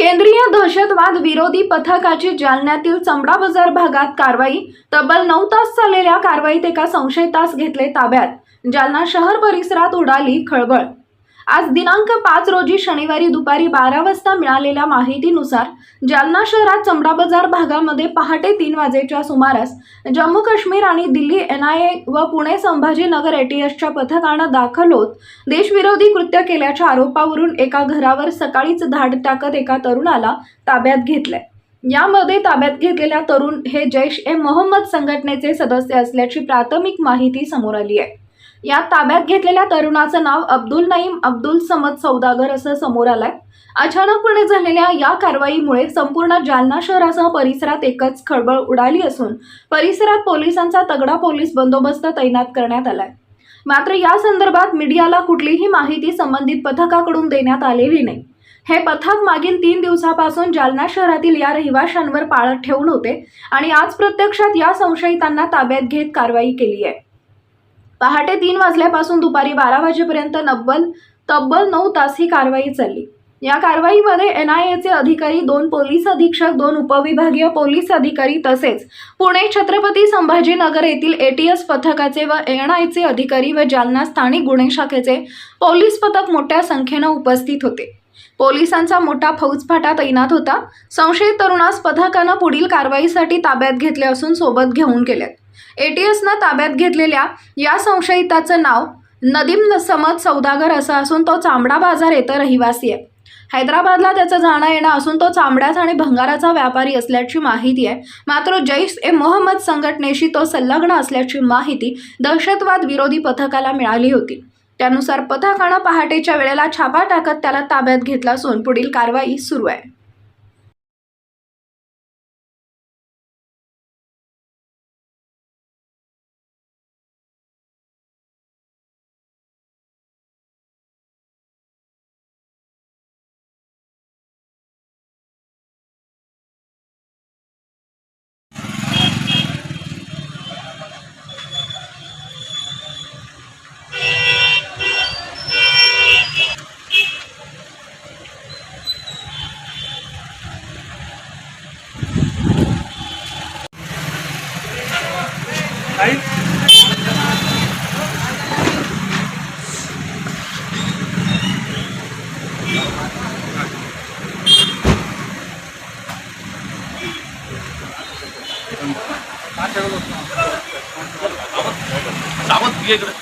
केंद्रीय दहशतवाद विरोधी पथकाची जालन्यातील चमडा बाजार भागात कारवाई. तब्बल नऊ तास चाललेल्या कारवाईत एका संशयितास घेतले ताब्यात. जालना शहर परिसरात उडाली खळबळ. आज दिनांक पाच रोजी शनिवारी दुपारी बारा वाजता मिळालेल्या माहितीनुसार जालना शहरात चमडा बाजार भागामध्ये पहाटे तीन वाजेच्या सुमारास जम्मू काश्मीर आणि दिल्ली एन आय ए व पुणे संभाजीनगर एटीएसच्या पथकानं दाखल होत देशविरोधी कृत्य केल्याच्या आरोपावरून एका घरावर सकाळीच धाड टाकत एका तरुणाला ताब्यात घेतलंय. यामध्ये ताब्यात घेतलेल्या तरुण हे जैश ए मोहम्मद संघटनेचे सदस्य असल्याची प्राथमिक माहिती समोर आली आहे. या ताब्यात घेतलेल्या तरुणाचं नाव अब्दुल नाईम अब्दुल समद सौदागर असं समोर आलंय. अचानकपणे झालेल्या या कारवाईमुळे संपूर्ण जालना शहरासह परिसरात एकच खळबळ उडाली असून परिसरात पोलिसांचा तगडा पोलीस बंदोबस्त तैनात करण्यात आलाय. मात्र या संदर्भात मीडियाला कुठलीही माहिती संबंधित पथकाकडून देण्यात आलेली नाही. हे पथक मागील तीन दिवसापासून जालना शहरातील या रहिवाशांवर पाळत ठेवून होते आणि आज प्रत्यक्षात या संशयितांना ताब्यात घेत कारवाई केली आहे. पहाटे तीन वाजल्यापासून दुपारी बारा वाजेपर्यंत नब्बल तब्बल नऊ तास ही कारवाई चालली. या कारवाईमध्ये एन आय एचे अधिकारी दोन पोलीस अधीक्षक दोन उपविभागीय पोलीस अधिकारी तसेच पुणे छत्रपती संभाजीनगर येथील एटीएस पथकाचे व एन आयचे अधिकारी व जालना स्थानिक गुन्हे शाखेचे पोलीस पथक मोठ्या संख्येनं उपस्थित होते. पोलिसांचा मोठा फौजफाटा तैनात होता. संशयित तरुणास पथकानं पुढील कारवाईसाठी ताब्यात घेतले असून सोबत घेऊन गेल्यात. एटीएसनं ताब्यात घेतलेल्या या संशयिताचं नाव नदीम समद सौदागर असं असून तो चामडा बाजार येथे रहिवासी आहे. हैदराबादला त्याचं जाणं येणं असून तो चामड्याचा आणि भंगाराचा व्यापारी असल्याची माहिती आहे. मात्र जैश ए मोहम्मद संघटनेशी तो संलग्न असल्याची माहिती दहशतवाद विरोधी पथकाला मिळाली होती. त्यानुसार पथकानं पहाटेच्या वेळेला छापा टाकत त्याला ताब्यात घेतला असून पुढील कारवाई सुरू आहे. 라이트 나가 뒤에 그래